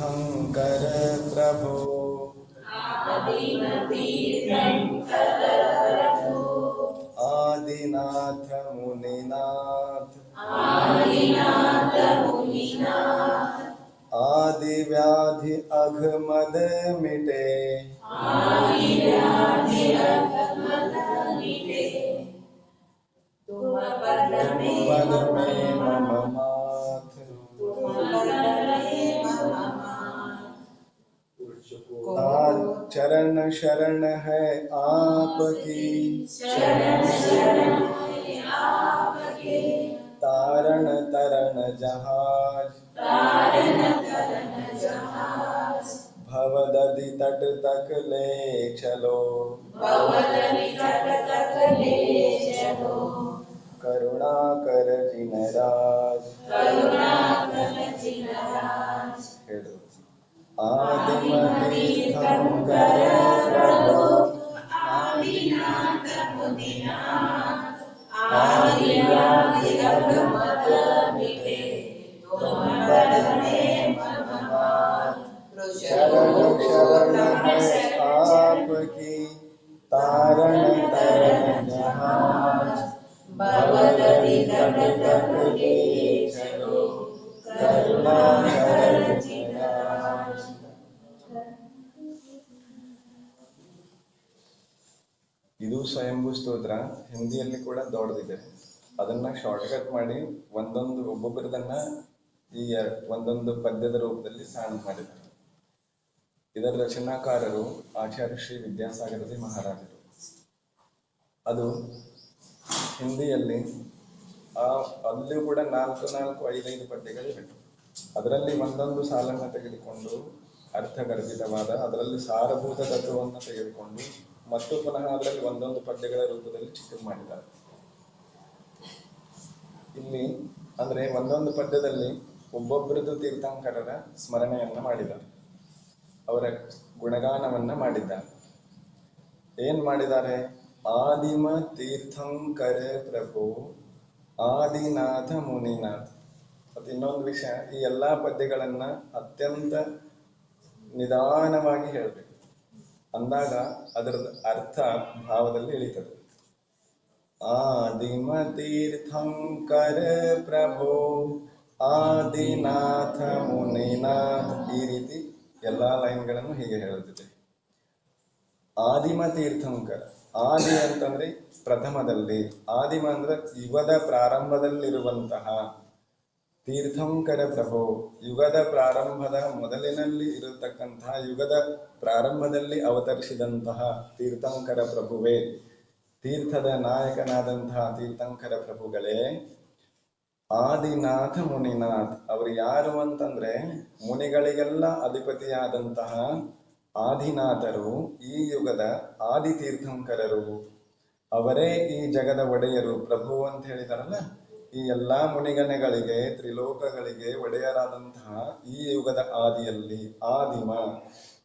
आदिमतीर्थङ्कर प्रभो आदिनाथ मुनिनाथ। आदि व्याधि अघमद मिटे। पद में मम शरण शरण है आपकी। शरण शरण आपकी तारण तरण जहाज़। तारण तरण जहाज़ तट तक ले चलो। तट तक ले चलो करुणा कर जिनराज करुणा कर आदिमदिकङ्कर प्रभो आदिनाथमुदिना आदियादिरब्रह्मतमिते त्वमपदमे मम आपकी तारण तरण जहाज़ भगवती तक तक के चलो करुणा ಇದು ಸ್ವಯಂಭೂ ಸ್ತೋತ್ರ ಹಿಂದಿಯಲ್ಲಿ ಕೂಡ ದೊಡ್ಡದಿದೆ. ಅದನ್ನ ಶಾರ್ಟ್ಕಟ್ ಮಾಡಿ ಒಂದೊಂದು, ಒಬ್ಬೊಬ್ಬರದನ್ನ ಈ ಒಂದೊಂದು ಪದ್ಯದ ರೂಪದಲ್ಲಿ ಸಣ್ಣ ಮಾಡಿದ್ದಾರೆ ಇದರ ರಚನಾಕಾರರು ಆಚಾರ್ಯ ಶ್ರೀ ವಿದ್ಯಾಸಾಗರದಿ ಮಹಾರಾಜರು. ಅದು ಹಿಂದಿಯಲ್ಲಿ, ಆ ಅಲ್ಲಿಯೂ ಕೂಡ ನಾಲ್ಕು ನಾಲ್ಕು, ಐದೈದು ಪದ್ಯಗಳಿವೆ ಅದರಲ್ಲಿ ಒಂದೊಂದು ಸಾಲನ್ನು ತೆಗೆದುಕೊಂಡು ಅರ್ಥಗರ್ಭಿತವಾದ ಅದರಲ್ಲಿ ಸಾರಭೂತ ತತ್ವವನ್ನು ತೆಗೆದುಕೊಂಡು ಮತ್ತು ಪುನಃ ಅದರಲ್ಲಿ ಒಂದೊಂದು ಪದ್ಯಗಳ ರೂಪದಲ್ಲಿ ಚಿತ್ರ ಮಾಡಿದ್ದಾರೆ. ಇಲ್ಲಿ ಅಂದ್ರೆ ಒಂದೊಂದು ಪದ್ಯದಲ್ಲಿ ಒಬ್ಬೊಬ್ಬರದು ತೀರ್ಥಂಕರರ ಸ್ಮರಣೆಯನ್ನ ಮಾಡಿದ್ದಾರೆ. ಅವರ ಗುಣಗಾನವನ್ನ ಮಾಡಿದ್ದಾರೆ. ಏನ್ ಮಾಡಿದ್ದಾರೆ? ಆದಿಮ ತೀರ್ಥಂಕರ ಪ್ರಭು, ಆದಿನಾಥ ಮುನಿನಾಥ್ ಮತ್ತೆ ಇನ್ನೊಂದು ವಿಷಯ, ಈ ಎಲ್ಲಾ ಪದ್ಯಗಳನ್ನ ಅತ್ಯಂತ ನಿಧಾನವಾಗಿ ಹೇಳ್ಬೇಕು. ಅಂದಾಗ ಅದರದ ಅರ್ಥ ಭಾವದಲ್ಲಿ ಇಳಿತದೆ. ಆದಿಮ ತೀರ್ಥಂಕರ ಪ್ರಭೋ ಆದಿನಾಥ ಮುನಿನಾಥ್ ಈ ರೀತಿ ಎಲ್ಲಾ ಲೈನ್ಗಳನ್ನು ಹೀಗೆ ಹೇಳುತ್ತಿದೆ. ಆದಿಮ ತೀರ್ಥಂಕರ ಆದಿ ಅಂತಂದ್ರೆ ಪ್ರಥಮದಲ್ಲಿ. ಆದಿಮ ಅಂದ್ರೆ ಯುಗದ ಪ್ರಾರಂಭದಲ್ಲಿರುವಂತಹ ತೀರ್ಥಂಕರ ಪ್ರಭು ಯುಗದ ಪ್ರಾರಂಭದ ಮೊದಲಿನಲ್ಲಿ ಇರತಕ್ಕಂತಹ ಯುಗದ ಪ್ರಾರಂಭದಲ್ಲಿ ಅವತರಿಸಿದಂತಹ ತೀರ್ಥಂಕರ ಪ್ರಭುವೇ. ತೀರ್ಥದ ನಾಯಕನಾದಂತಹ ತೀರ್ಥಂಕರ ಪ್ರಭುಗಳೇ, ಆದಿನಾಥ ಮುನಿನಾಥ್ ಅವರು ಯಾರು ಅಂತಂದ್ರೆ ಮುನಿಗಳಿಗೆಲ್ಲ ಅಧಿಪತಿಯಾದಂತಹ ಆದಿನಾಥರು, ಈ ಯುಗದ ಆದಿ ತೀರ್ಥಂಕರರು ಅವರೇ ಈ ಜಗದ ಒಡೆಯರು, ಪ್ರಭು ಅಂತ ಹೇಳಿದಾರಲ್ಲ? ಈ ಎಲ್ಲ ಮುನಿಗಣಗಳಿಗೆ, ತ್ರಿಲೋಕಗಳಿಗೆ ಒಡೆಯರಾದಂತಹ ಈ ಯುಗದ ಆದಿಯಲ್ಲಿ, ಆದಿಮ,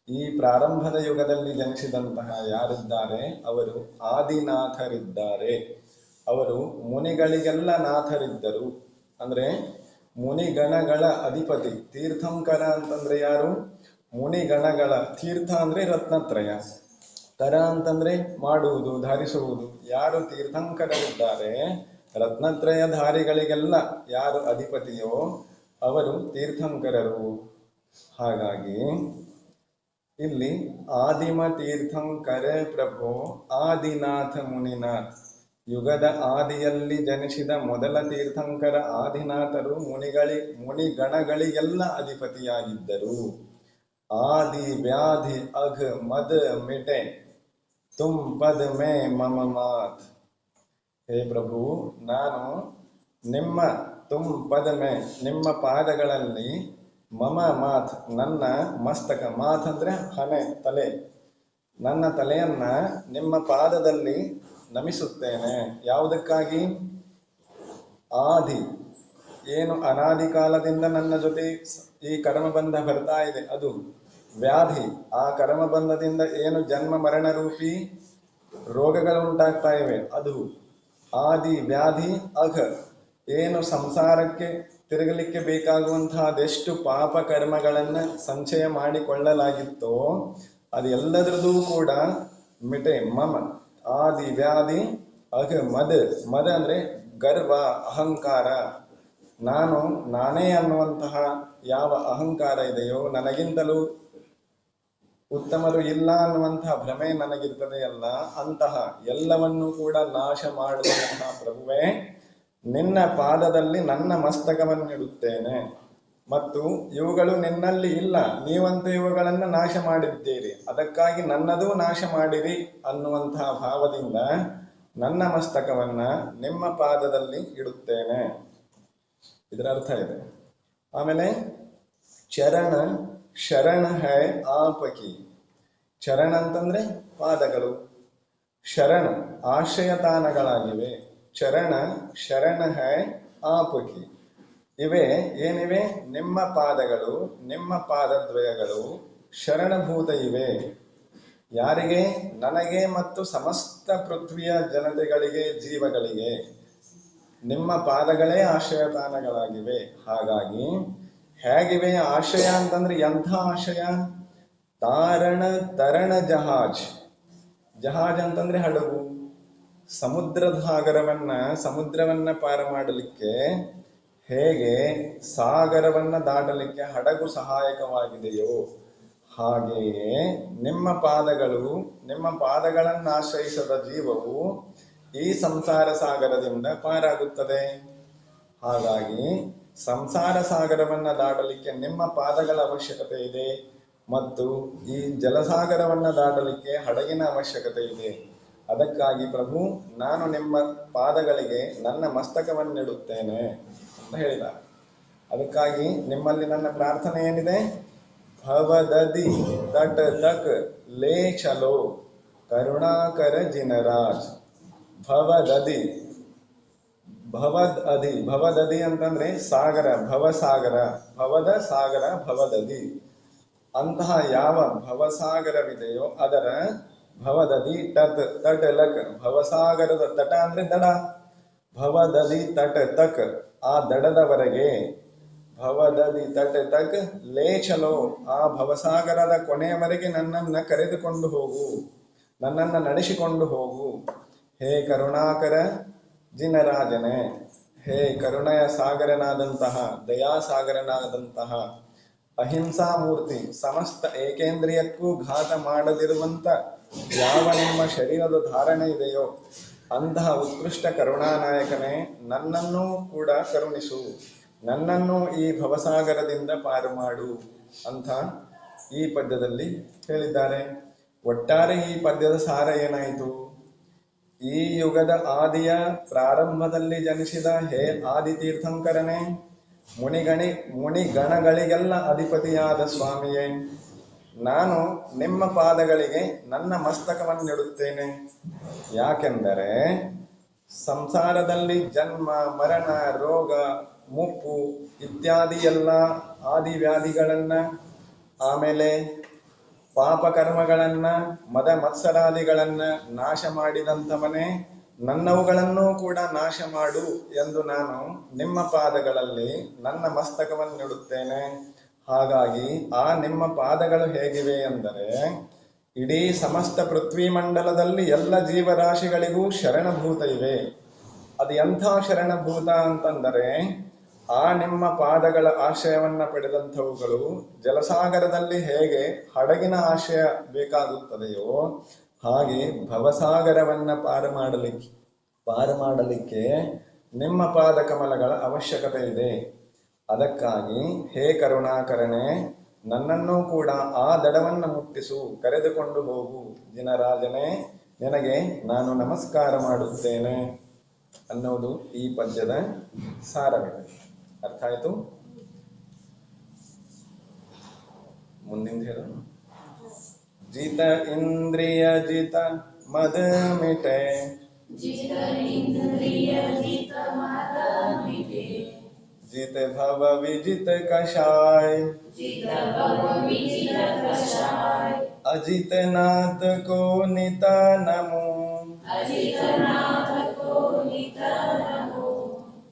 ಈ ಪ್ರಾರಂಭದ ಯುಗದಲ್ಲಿ ಜನಿಸಿದಂತಹ ಯಾರಿದ್ದಾರೆ? ಅವರು ಆದಿನಾಥರಿದ್ದಾರೆ. ಅವರು ಮುನಿಗಳಿಗೆಲ್ಲ ನಾಥರಿದ್ದರು. ಅಂದ್ರೆ ಮುನಿಗಣಗಳ ಅಧಿಪತಿ, ತೀರ್ಥಂಕರ ಅಂತಂದ್ರೆ ಯಾರು? ಮುನಿಗಣಗಳ, ತೀರ್ಥ ಅಂದ್ರೆ ರತ್ನತ್ರಯ. ಕರ ಅಂತಂದ್ರೆ ಮಾಡುವುದು, ಧರಿಸುವುದು. ಯಾರು ತೀರ್ಥಂಕರರಿದ್ದಾರೆ? ರತ್ನತ್ರಯ ಧಾರಿಗಳಿಗೆಲ್ಲ ಯಾರು ಅಧಿಪತಿಯೋ ಅವರು ತೀರ್ಥಂಕರರು. ಹಾಗಾಗಿ ಇಲ್ಲಿ ಆದಿಮ ತೀರ್ಥಂಕರ ಪ್ರಭು ಆದಿನಾಥ ಮುನಿನಾಥ್ ಯುಗದ ಆದಿಯಲ್ಲಿ ಜನಿಸಿದ ಮೊದಲ ತೀರ್ಥಂಕರ ಆದಿನಾಥರು ಮುನಿಗಳಿ ಮುನಿಗಣಗಳಿಗೆಲ್ಲ ಅಧಿಪತಿಯಾಗಿದ್ದರು. ಆದಿ, ವ್ಯಾಧಿ, ಅಘ, ಮದ, ಮಿಟೆ, ತುಂ, ಪದ, ಮೇ, ಮಮ, ಮಾತ್. ಹೇ ಪ್ರಭು, ನಾನು ನಿಮ್ಮ ತುಂ ಪದಮೆ ನಿಮ್ಮ ಪಾದಗಳಲ್ಲಿ ಮಮ ಮಾತ್, ನನ್ನ ಮಸ್ತಕ, ಮಾತ್ ಅಂದ್ರೆ ಹಣೆ, ತಲೆ. ನನ್ನ ತಲೆಯನ್ನ ನಿಮ್ಮ ಪಾದದಲ್ಲಿ ನಮಿಸುತ್ತೇನೆ. ಯಾವುದಕ್ಕಾಗಿ? ಆದಿ. ಏನು ಅನಾದಿ ಕಾಲದಿಂದ ನನ್ನ ಜೊತೆ ಈ ಕರ್ಮಬಂಧ ಬರ್ತಾ ಇದೆ? ಅದು ವ್ಯಾಧಿ. ಆ ಕರ್ಮಬಂಧದಿಂದ ಏನು ಜನ್ಮ ಮರಣ ರೂಪಿ ರೋಗಗಳು ಉಂಟಾಗ್ತಾ ಇವೆ? ಅದು ಆದಿ ವ್ಯಾಧಿ ಅಘ. ಏನು ಸಂಸಾರಕ್ಕೆ ತಿರುಗಲಿಕ್ಕೆ ಬೇಕಾಗುವಂತಹ ಅದೆಷ್ಟು ಪಾಪ ಕರ್ಮಗಳನ್ನ ಸಂಚಯ ಮಾಡಿಕೊಳ್ಳಲಾಗಿತ್ತೋ, ಅದು ಎಲ್ಲದರದ್ದು ಕೂಡ ಮಿಟೆ, ಮಮ. ಆದಿ ವ್ಯಾಧಿ ಅಘ, ಮದ. ಮದ ಅಂದ್ರೆ ಗರ್ವ, ಅಹಂಕಾರ. ನಾನು, ನಾನೇ ಅನ್ನುವಂತಹ ಯಾವ ಅಹಂಕಾರ ಇದೆಯೋ, ನನಗಿಂತಲೂ ಉತ್ತಮರು ಇಲ್ಲ ಅನ್ನುವಂತಹ ಭ್ರಮೆ ನನಗಿರ್ತದೆಯಲ್ಲ ಅಂತಹ ಎಲ್ಲವನ್ನೂ ಕೂಡ ನಾಶ ಮಾಡುವಂತಹ ಪ್ರಭುವೇ, ನಿನ್ನ ಪಾದದಲ್ಲಿ ನನ್ನ ಮಸ್ತಕವನ್ನಿಡುತ್ತೇನೆ. ಮತ್ತು ಇವುಗಳು ನಿನ್ನಲ್ಲಿ ಇಲ್ಲ, ನೀವಂತೂ ಇವುಗಳನ್ನು ನಾಶ ಮಾಡಿದ್ದೀರಿ. ಅದಕ್ಕಾಗಿ ನನ್ನದೂ ನಾಶ ಮಾಡಿರಿ ಅನ್ನುವಂತಹ ಭಾವದಿಂದ ನನ್ನ ಮಸ್ತಕವನ್ನ ನಿಮ್ಮ ಪಾದದಲ್ಲಿ ಇಡುತ್ತೇನೆ. ಇದರ ಅರ್ಥ ಇದೆ. ಆಮೇಲೆ ಚರಣ ಶರಣ ಹೈ ಆಪಕಿ. ಚರಣ ಅಂತಂದ್ರೆ ಪಾದಗಳು. ಶರಣ ಆಶ್ರಯ ತಾಣಗಳಾಗಿವೆ. ಚರಣ ಶರಣ ಹೈ ಆಪಕಿ. ಇವೆ, ಏನಿವೆ? ನಿಮ್ಮ ಪಾದಗಳು, ನಿಮ್ಮ ಪಾದದ್ವಯಗಳು, ಶರಣಭೂತ ಇವೆ. ಯಾರಿಗೆ? ನನಗೆ ಮತ್ತು ಸಮಸ್ತ ಪೃಥ್ವಿಯ ಜನತೆಗಳಿಗೆ, ಜೀವಗಳಿಗೆ. ನಿಮ್ಮ ಪಾದಗಳೇ ಆಶ್ರಯ ತಾಣಗಳಾಗಿವೆ. ಹಾಗಾಗಿ ಹೇಗಿವೆ ಆಶಯ ಅಂತಂದ್ರೆ ಎಂಥ ಆಶಯ? ತಾರಣ ತರಣ, ಜಹಾಜ್. ಜಹಾಜ್ ಅಂತಂದ್ರೆ ಹಡಗು. ಸಮುದ್ರದ ಸಾಗರವನ್ನ ಸಮುದ್ರವನ್ನ ಪಾರ ಮಾಡಲಿಕ್ಕೆ ಹೇಗೆ ಸಾಗರವನ್ನ ದಾಟಲಿಕ್ಕೆ ಹಡಗು ಸಹಾಯಕವಾಗಿದೆಯೋ ಹಾಗೆಯೇ ನಿಮ್ಮ ಪಾದಗಳು, ನಿಮ್ಮ ಪಾದಗಳನ್ನು ಆಶ್ರಯಿಸದ ಜೀವವು ಈ ಸಂಸಾರ ಸಾಗರದಿಂದ ಪಾರಾಗುತ್ತದೆ. ಹಾಗಾಗಿ ಸಂಸಾರ ಸಾಗರವನ್ನ ದಾಟಲಿಕ್ಕೆ ನಿಮ್ಮ ಪಾದಗಳ ಅವಶ್ಯಕತೆ ಇದೆ ಮತ್ತು ಈ ಜಲಸಾಗರವನ್ನ ದಾಟಲಿಕ್ಕೆ ಹಡಗಿನ ಅವಶ್ಯಕತೆ ಇದೆ. ಅದಕ್ಕಾಗಿ ಪ್ರಭು, ನಾನು ನಿಮ್ಮ ಪಾದಗಳಿಗೆ ನನ್ನ ಮಸ್ತಕವನ್ನಿಡುತ್ತೇನೆ ಅಂತ ಹೇಳಿದ ಅದಕ್ಕಾಗಿ ನಿಮ್ಮಲ್ಲಿ ನನ್ನ ಪ್ರಾರ್ಥನೆ ಏನಿದೆ? ಭವದದಿ ದಟ್ ತಕ್ ಲೇ ಚಲೋ ಕರುಣಾಕರ ಜಿನರಾಜ್. ಭವದದಿ ಭವದ್ ಅದಿ ಭವದದಿ ಅಂತಂದ್ರೆ ಸಾಗರ, ಭವಸಾಗರ, ಭವದ ಸಾಗರ ಭವದದಿ ಅಂತಹ ಯಾವ ಭವಸಾಗರವಿದೆಯೋ ಅದರ ಭವದದಿ ತಟ್ ತಟ್ ಲಕ್. ಭವಸಾಗರದ ತಟ ಅಂದ್ರೆ ದಡ ಭವದದಿ ತಟ ತಕ್. ಆ ದಡದವರೆಗೆ ಭವದದಿ ತಟ ತಕ್ ಲೇಚಲೋ ಆ ಭವಸಾಗರದ ಕೊನೆಯವರೆಗೆ ನನ್ನನ್ನ ಕರೆದುಕೊಂಡು ಹೋಗು. ನನ್ನನ್ನ ನಡೆಸಿಕೊಂಡು ಹೋಗು. ಹೇ ಕರುಣಾಕರ ಜಿನರಾಜನೇ, ಹೇ ಕರುಣಯ ಸಾಗರನಾದಂತಹ ದಯಾಸಾಗರನಾದಂತಹ ಅಹಿಂಸಾ ಮೂರ್ತಿ ಸಮಸ್ತ ಏಕೇಂದ್ರಿಯಕ್ಕೂ ಘಾತ ಮಾಡದಿರುವಂತ ಯಾವ ನಿಮ್ಮ ಶರೀರದ ಧಾರಣೆ ಇದೆಯೋ, ಅಂತಹ ಉತ್ಕೃಷ್ಟ ಕರುಣಾನಾಯಕನೇ, ನನ್ನನ್ನೂ ಕೂಡ ಕರುಣಿಸು, ನನ್ನನ್ನು ಈ ಭವಸಾಗರದಿಂದ ಪಾರು ಮಾಡು ಅಂತ ಈ ಪದ್ಯದಲ್ಲಿ ಹೇಳಿದ್ದಾರೆ. ಒಟ್ಟಾರೆ ಈ ಪದ್ಯದ ಸಾರ ಏನಾಯಿತು? ಈ ಯುಗದ ಆದಿಯ ಪ್ರಾರಂಭದಲ್ಲಿ ಜನಿಸಿದ ಹೇ ಆದಿತೀರ್ಥಂಕರನೇ, ಮುನಿಗಣಿ, ಮುನಿಗಣಗಳಿಗೆಲ್ಲ ಅಧಿಪತಿಯಾದ ಸ್ವಾಮಿಯೇ, ನಾನು ನಿಮ್ಮ ಪಾದಗಳಿಗೆ ನನ್ನ ಮಸ್ತಕವನ್ನಿಡುತ್ತೇನೆ. ಯಾಕೆಂದರೆ ಸಂಸಾರದಲ್ಲಿ ಜನ್ಮ, ಮರಣ, ರೋಗ, ಮುಪ್ಪು ಇತ್ಯಾದಿ ಎಲ್ಲ ಆದಿ ವ್ಯಾಧಿಗಳನ್ನ ಆಮೇಲೆ ಪಾಪ ಕರ್ಮಗಳನ್ನ ಮದ ಮತ್ಸರಾದಿಗಳನ್ನ ನಾಶ ಮಾಡಿದಂಥವನೇ ನನ್ನವುಗಳನ್ನೂ ಕೂಡ ನಾಶ ಮಾಡು ಎಂದು ನಾನು ನಿಮ್ಮ ಪಾದಗಳಲ್ಲಿ ನನ್ನ ಮಸ್ತಕವನ್ನಿಡುತ್ತೇನೆ. ಹಾಗಾಗಿ ಆ ನಿಮ್ಮ ಪಾದಗಳು ಹೇಗಿವೆ ಎಂದರೆ ಇಡೀ ಸಮಸ್ತ ಪೃಥ್ವಿ ಮಂಡಲದಲ್ಲಿ ಎಲ್ಲ ಜೀವರಾಶಿಗಳಿಗೂ ಶರಣಭೂತ ಇವೆ. ಅದು ಎಂಥ ಶರಣಭೂತ ಅಂತಂದರೆ ಆ ನಿಮ್ಮ ಪಾದಗಳ ಆಶಯವನ್ನ ಪಡೆದಂಥವುಗಳು ಜಲಸಾಗರದಲ್ಲಿ ಹೇಗೆ ಹಡಗಿನ ಆಶಯ ಬೇಕಾಗುತ್ತದೆಯೋ ಹಾಗೆ ಭವಸಾಗರವನ್ನ ಪಾರು ಮಾಡಲಿಕ್ಕೆ ಪಾರು ಮಾಡಲಿಕ್ಕೆ ನಿಮ್ಮ ಪಾದ ಕಮಲಗಳ ಅವಶ್ಯಕತೆ ಇದೆ. ಅದಕ್ಕಾಗಿ ಹೇ ಕರುಣಾಕರಣೆ ನನ್ನನ್ನೂ ಕೂಡ ಆ ದಡವನ್ನು ಮುಟ್ಟಿಸು, ಕರೆದುಕೊಂಡು ಹೋಗು ದಿನರಾಜನೇ, ನಿನಗೆ ನಾನು ನಮಸ್ಕಾರ ಮಾಡುತ್ತೇನೆ ಅನ್ನೋದು ಈ ಪದ್ಯದ ಸಾರವಿದೆ. ಅರ್ಥ ಆಯ್ತು ಮುಂದಿನ ಹೇಳು ಜಿತ ಇಂದ್ರಿಯ ಜಿತ ಮದ ಮಿಟೆ जित भव विजित कषाय अजित नाथ को निता नमो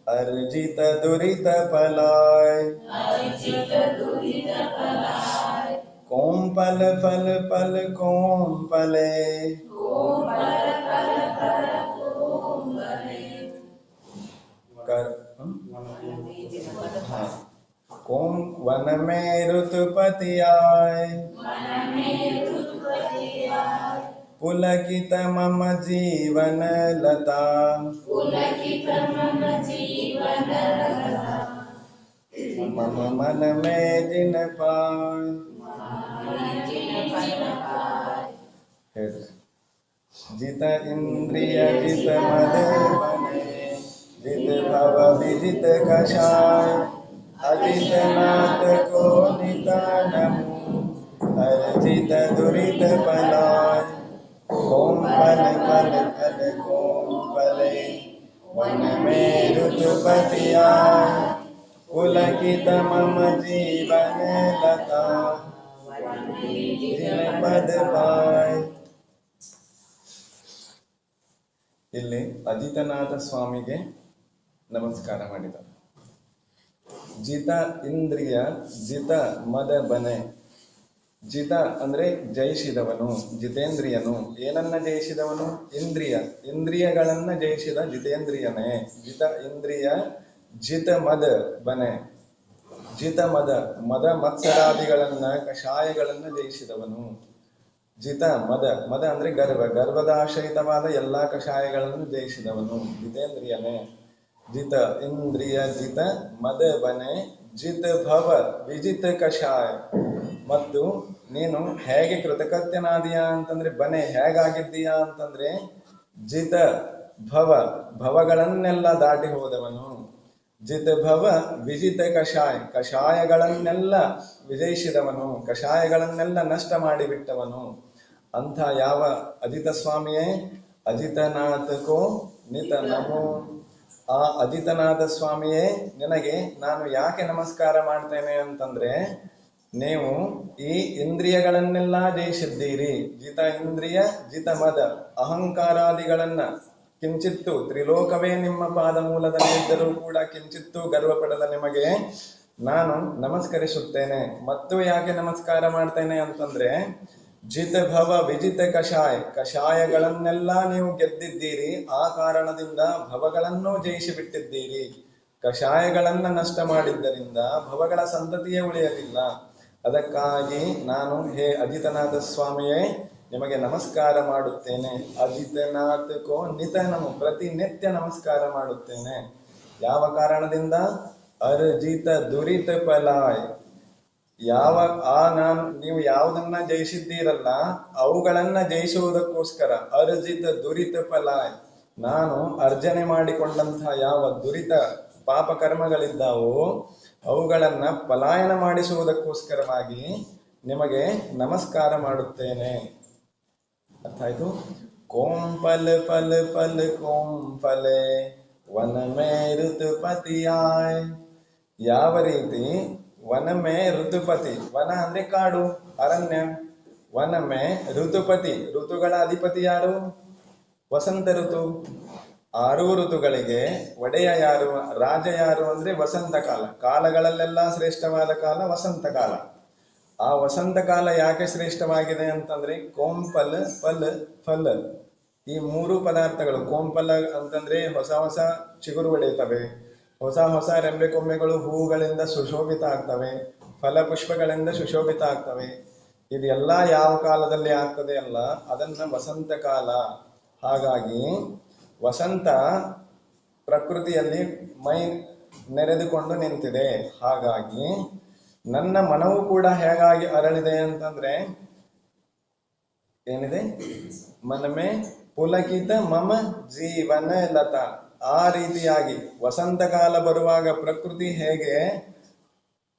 अर्जित दुरित पलाय अर्जित दुरित पलाय कोम पल पल पल कोम पले कोम पल पल पल कोम पले कर हाँ। कोम वन में ऋतुपति आए वन में ऋतुपति आए। पुलकित मम जीवन लता मम मन में जिन पाय जित इंद्रिय जित मद बने जित भव विजित कषाय। अजित नाथ को नितानमु अर्जित दुरित पलाय ओम पल पल पल कोम पले वन में ऋतुपति आय पुलकित मम जीवन लता जिन पद पाय ಇಲ್ಲಿ ಅಜಿತನಾಥ ಸ್ವಾಮಿಗೆ ನಮಸ್ಕಾರ ಮಾಡಿದ್ದಾರೆ ಜಿತ ಇಂದ್ರಿಯ ಜಿತ ಮದ ಬನೆ ಜಿತ ಅಂದ್ರೆ ಜಯಿಸಿದವನು, ಜಿತೇಂದ್ರಿಯನು. ಏನನ್ನ ಜಯಿಸಿದವನು? ಇಂದ್ರಿಯ. ಇಂದ್ರಿಯಗಳನ್ನ ಜಯಿಸಿದ ಜಿತೇಂದ್ರಿಯನೇ. ಜಿತ ಇಂದ್ರಿಯ, ಜಿತ ಮದ ಬನೆ. ಜಿತ ಮದ ಮದ ಮತ್ಸರಾದಿಗಳನ್ನ, ಕಷಾಯಗಳನ್ನ ಜಯಿಸಿದವನು. ಜಿತ ಮದ. ಮದ ಅಂದ್ರೆ ಗರ್ವ. ಗರ್ಭದಾಶ್ರಯಿತವಾದ ಎಲ್ಲಾ ಕಷಾಯಗಳನ್ನು ಜಯಿಸಿದವನು. ಜಿತೇಂದ್ರಿಯನೇ. ಜಿತ ಇಂದ್ರಿಯ, ಜಿತ ಮದ ಬನೆ. ಜಿತ ಭವ, ವಿಜಿತ ಕಷಾಯ. ಮತ್ತು ನೀನು ಹೇಗೆ ಕೃತಕತ್ಯನಾದಿಯಾ ಅಂತಂದ್ರೆ ಬನೆ ಹೇಗಾಗಿದ್ದೀಯಾ ಅಂತಂದ್ರೆ, ಜಿತ ಭವ ಭವಗಳನ್ನೆಲ್ಲ ದಾಟಿ ಹೋದವನು. ಜಿತ ಭವ ವಿಜಿತ ಕಷಾಯ, ಕಷಾಯಗಳನ್ನೆಲ್ಲ ವಿಜಯಿಸಿದವನು ಕಷಾಯಗಳನ್ನೆಲ್ಲ ನಷ್ಟ ಮಾಡಿಬಿಟ್ಟವನು. ಅಂಥ ಯಾವ ಅಜಿತ ಸ್ವಾಮಿಯೇ? ಅಜಿತನಾಥಕೋ ನಿತ ನಮೋ. ಆ ಅಜಿತನಾಥ ಸ್ವಾಮಿಯೇ, ನಿನಗೆ ನಾನು ಯಾಕೆ ನಮಸ್ಕಾರ ಮಾಡ್ತೇನೆ ಅಂತಂದ್ರೆ ನೀವು ಈ ಇಂದ್ರಿಯಗಳನ್ನೆಲ್ಲ ಜಯಿಸಿದ್ದೀರಿ. ಜಿತ ಇಂದ್ರಿಯ, ಜಿತ ಮದ, ಅಹಂಕಾರಾದಿಗಳನ್ನ ಕಿಂಚಿತ್ತು ತ್ರಿಲೋಕವೇ ನಿಮ್ಮ ಪಾದ ಮೂಲದಲ್ಲಿದ್ದರೂ ಕೂಡ ಕಿಂಚಿತ್ತು ಗರ್ವ ಪಡದ ನಿಮಗೆ. ನಾನು ನಮಸ್ಕರಿಸುತ್ತೇನೆ. ಮತ್ತು ಯಾಕೆ ನಮಸ್ಕಾರ ಮಾಡ್ತೇನೆ ಅಂತಂದ್ರೆ, ಜಿತ ಭವ ವಿಜಿತ ಕಷಾಯ, ಕಷಾಯಗಳನ್ನೆಲ್ಲ ನೀವು ಗೆದ್ದಿದ್ದೀರಿ. ಆ ಕಾರಣದಿಂದ ಭವಗಳನ್ನು ಜಯಿಸಿ ಬಿಟ್ಟಿದ್ದೀರಿ ಕಷಾಯಗಳನ್ನ ನಷ್ಟ ಮಾಡಿದ್ದರಿಂದ ಭವಗಳ ಸಂತತಿಯೇ ಉಳಿಯಲಿಲ್ಲ. ಅದಕ್ಕಾಗಿ ನಾನು ಹೇ ಅಜಿತನಾಥ ಸ್ವಾಮಿಯೇ, ನಿಮಗೆ ನಮಸ್ಕಾರ ಮಾಡುತ್ತೇನೆ. ಅಜಿತನಾಥಕೋ ನಿತನಮು ಪ್ರತಿನಿತ್ಯ ನಮಸ್ಕಾರ ಮಾಡುತ್ತೇನೆ. ಯಾವ ಕಾರಣದಿಂದ? ಅರ್ಜಿತ ದುರಿತ ಪಲಾಯ್ ಯಾವ, ಆ ನಾನು, ನೀವು ಯಾವುದನ್ನ ಜಯಿಸಿದ್ದೀರಲ್ಲ, ಅವುಗಳನ್ನ ಜಯಿಸುವುದಕ್ಕೋಸ್ಕರ ಅರ್ಜಿತ ದುರಿತ ಪಲಾಯ್ ನಾನು ಅರ್ಜನೆ ಮಾಡಿಕೊಂಡಂತಹ ಯಾವ ದುರಿತ ಪಾಪ ಕರ್ಮಗಳಿದ್ದಾವೋ ಅವುಗಳನ್ನ ಪಲಾಯನ ಮಾಡಿಸುವುದಕ್ಕೋಸ್ಕರವಾಗಿ ನಿಮಗೆ ನಮಸ್ಕಾರ ಮಾಡುತ್ತೇನೆ. ಅರ್ಥ ಆಯ್ತು ಕೋಂ ಪಲ್ ಪಲ್ ಪಲ್ ಕೋಂ ಫಲೆ ವನಮೇ ಋತುಪತಿಯಾಯ್. ಯಾವ ರೀತಿ? ವನಮೇ ಋತುಪತಿ. ವನ ಅಂದ್ರೆ ಕಾಡು, ಅರಣ್ಯ. ವನಮೇ ಋತುಪತಿ. ಋತುಗಳ ಅಧಿಪತಿ ಯಾರು? ವಸಂತ ಋತು. ಆರು ಋತುಗಳಿಗೆ ಒಡೆಯ ಯಾರು, ರಾಜ ಯಾರು ಅಂದ್ರೆ ವಸಂತ ಕಾಲ. ಕಾಲಗಳಲ್ಲೆಲ್ಲ ಶ್ರೇಷ್ಠವಾದ ಕಾಲ ವಸಂತ ಕಾಲ. ಆ ವಸಂತ ಕಾಲ ಯಾಕೆ ಶ್ರೇಷ್ಠವಾಗಿದೆ ಅಂತಂದ್ರೆ ಕೋಂಪಲ್, ಪಲ್, ಫಲ್. ಈ ಮೂರು ಪದಾರ್ಥಗಳು, ಕೋಂಪಲ ಅಂತಂದ್ರೆ ಹೊಸ ಹೊಸ ಚಿಗುರು ಒಡೆಯುತ್ತವೆ ಹೊಸ ಹೊಸ ರೆಂಬೆ ಕೊಂಬೆಗಳು ಹೂಗಳಿಂದ ಸುಶೋಭಿತ ಆಗ್ತವೆ. ಫಲ ಪುಷ್ಪಗಳಿಂದ ಸುಶೋಭಿತ ಆಗ್ತವೆ. ಇದೆಲ್ಲ ಯಾವ ಕಾಲದಲ್ಲಿ ಆಗ್ತದೆ ಅಲ್ಲ, ಅದನ್ನ ವಸಂತ ಕಾಲ. ಹಾಗಾಗಿ ವಸಂತ ಪ್ರಕೃತಿಯಲ್ಲಿ ಮೈ ನೆರೆದುಕೊಂಡು ನಿಂತಿದೆ. ಹಾಗಾಗಿ ನನ್ನ ಮನವು ಕೂಡ ಹೇಗಾಗಿ ಅರಳಿದೆ ಅಂತಂದ್ರೆ ಏನಿದೆ? ಮನಮೆ ಪುಲಕಿತ ಮಮ ಜೀವನ ಲತ. ಆ ರೀತಿಯಾಗಿ ವಸಂತ ಕಾಲ ಬರುವಾಗ ಪ್ರಕೃತಿ ಹೇಗೆ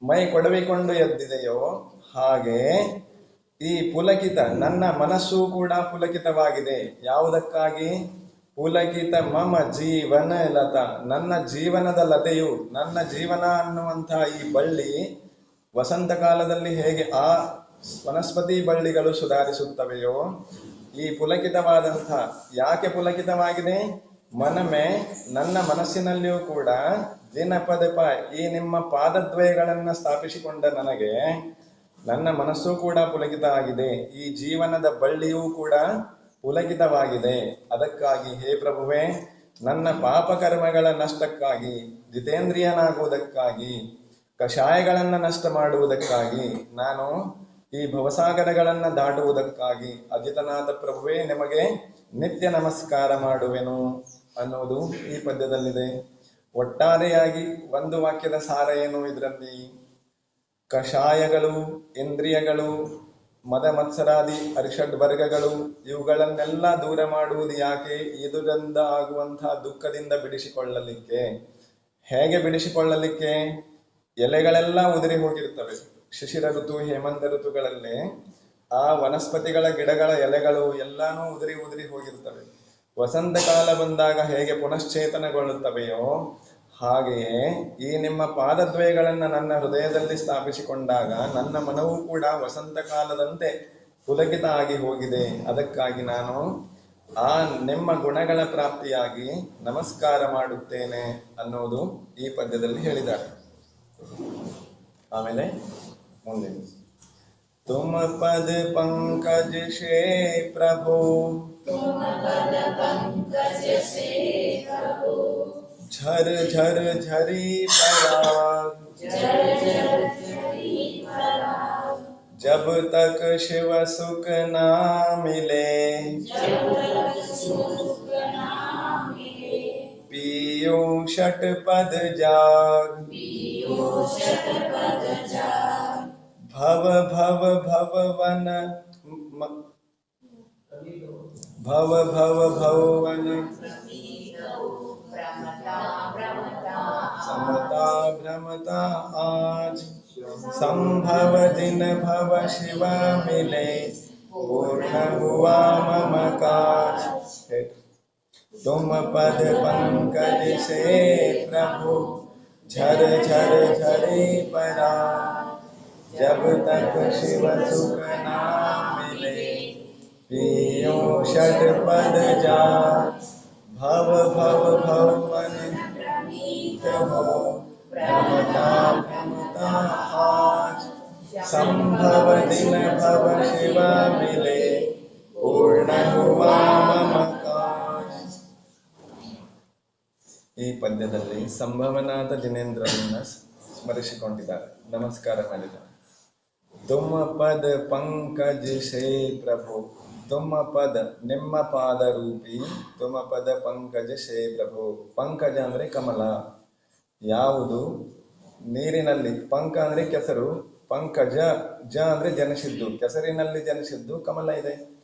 ಮೈ ಕೊಡವಿಕೊಂಡು ಎದ್ದಿದೆಯೋ ಹಾಗೆ ಈ ಪುಲಕಿತ, ನನ್ನ ಮನಸ್ಸು ಕೂಡ ಪುಲಕಿತವಾಗಿದೆ. ಯಾವುದಕ್ಕಾಗಿ? ಪುಲಕಿತ ಮಮ ಜೀವನ ಲತ. ನನ್ನ ಜೀವನದ ಲತೆಯು ನನ್ನ ಜೀವನ ಅನ್ನುವಂತಹ ಈ ಬಳ್ಳಿ ವಸಂತ ಕಾಲದಲ್ಲಿ ಹೇಗೆ ಆ ವನಸ್ಪತಿ ಬಳ್ಳಿಗಳು ಸುಧಾರಿಸುತ್ತವೆಯೋ, ಈ ಪುಲಕಿತವಾದಂತಹ ಯಾಕೆ ಪುಲಕಿತವಾಗಿದೆ? ಮನಮೆ, ನನ್ನ ಮನಸ್ಸಿನಲ್ಲಿಯೂ ಕೂಡ ದಿನ ಈ ನಿಮ್ಮ ಪಾದದ್ವಯಗಳನ್ನ ಸ್ಥಾಪಿಸಿಕೊಂಡ ನನಗೆ ನನ್ನ ಮನಸ್ಸು ಕೂಡ ಪುಲಕಿತ ಆಗಿದೆ ಈ ಜೀವನದ ಬಳ್ಳಿಯೂ ಕೂಡ ಪುಲಕಿತವಾಗಿದೆ ಅದಕ್ಕಾಗಿ ಹೇ ಪ್ರಭುವೇ, ನನ್ನ ಪಾಪ ಕರ್ಮಗಳ ನಷ್ಟಕ್ಕಾಗಿ, ಜಿತೇಂದ್ರಿಯನಾಗುವುದಕ್ಕಾಗಿ, ಕಷಾಯಗಳನ್ನು ನಷ್ಟ ಮಾಡುವುದಕ್ಕಾಗಿ ನಾನು ಈ ಭವಸಾಗರಗಳನ್ನು ದಾಟುವುದಕ್ಕಾಗಿ ಅಜಿತನಾಥ ಪ್ರಭುವೇ, ನಿಮಗೆ ನಿತ್ಯ ನಮಸ್ಕಾರ ಮಾಡುವೆನು ಅನ್ನೋದು ಈ ಪದ್ಯದಲ್ಲಿದೆ. ಒಟ್ಟಾರೆಯಾಗಿ ಒಂದು ವಾಕ್ಯದ ಸಾರ ಏನು ಇದರಲ್ಲಿ? ಕಷಾಯಗಳು, ಇಂದ್ರಿಯಗಳು ಮದ ಮತ್ಸರಾದಿ ಅರಿಷಡ್ ವರ್ಗಗಳು ಇವುಗಳನ್ನೆಲ್ಲ ದೂರ ಮಾಡುವುದು ಯಾಕೆ? ಇದರಿಂದ ಆಗುವಂತಹ ದುಃಖದಿಂದ ಬಿಡಿಸಿಕೊಳ್ಳಲಿಕ್ಕೆ. ಹೇಗೆ ಬಿಡಿಸಿಕೊಳ್ಳಲಿಕ್ಕೆ? ಎಲೆಗಳೆಲ್ಲ ಉದುರಿ ಹೋಗಿರ್ತವೆ ಶಿಶಿರ ಋತು, ಹೇಮಂತ ಋತುಗಳಲ್ಲಿ ಆ ವನಸ್ಪತಿಗಳ ಗಿಡಗಳ ಎಲೆಗಳು ಎಲ್ಲಾನು ಉದುರಿ ಉದುರಿ ಹೋಗಿರ್ತವೆ ವಸಂತ ಕಾಲ ಬಂದಾಗ ಹೇಗೆ ಪುನಶ್ಚೇತನಗೊಳ್ಳುತ್ತವೆಯೋ ಹಾಗೆಯೇ ಈ ನಿಮ್ಮ ಪಾದದ್ವಯಗಳನ್ನು ನನ್ನ ಹೃದಯದಲ್ಲಿ ಸ್ಥಾಪಿಸಿಕೊಂಡಾಗ ನನ್ನ ಮನವೂ ಕೂಡ ವಸಂತ ಕಾಲದಂತೆ ಪುಲಕಿತ ಆಗಿ ಹೋಗಿದೆ. ಅದಕ್ಕಾಗಿ ನಾನು ಆ ನಿಮ್ಮ ಗುಣಗಳ ಪ್ರಾಪ್ತಿಯಾಗಿ ನಮಸ್ಕಾರ ಮಾಡುತ್ತೇನೆ ಅನ್ನೋದು ಈ ಪದ್ಯದಲ್ಲಿ ಹೇಳಿದ್ದಾರೆ. ಆಮೇಲೆ ಮುಂದೆ. ತುಮ ಪದ ಪಂಕಜ ಶೇ ಪ್ರಭು. झर झर झरी पराग। जब तक शिव सुख ना मिले, पियो षट पद जाग। भव भव भव वन म- भव भव भवन समता भ्रमता आज संभव दिन भव शिव मिले। पूर्ण हुआ मम काज। तुम पद पंकज से प्रभु, झर झर झरे परा। जब तक शिव सुख ना मिले पियो षट पद जा। भव भव भ्रमता आज संभव दिन भव शिव मिले पूर्ण हुआ मम काज ಈ ಪದ್ಯದಲ್ಲಿ ಸಂಭವನಾದ ದಿನೇಂದ್ರನನ್ನ ಸ್ಮರಿಸಿಕೊಂಡಿದ್ದಾರೆ ನಮಸ್ಕಾರ ಮಾಡಿದ್ದಾರೆ ತುಮ್ಮ ಪದ ಪಂಕಜ ಶೇ ಪ್ರಭು ತುಮ್ಮ ಪದ ನಿಮ್ಮ ಪಾದ ರೂಪಿ ತುಮ ಪದ ಪಂಕಜ ಶೇ ಪ್ರಭು ಪಂಕಜ ಅಂದ್ರೆ ಕಮಲ ಯಾವುದು? ನೀರಿನಲ್ಲಿ ಪಂಕ ಅಂದ್ರೆ ಕೆಸರು, ಪಂಕಜ, ಜ ಅಂದ್ರೆ ಜನಿಸಿದ್ದು, ಕೆಸರಿನಲ್ಲಿ ಜನಿಸಿದ್ದು ಕಮಲ ಇದೆ.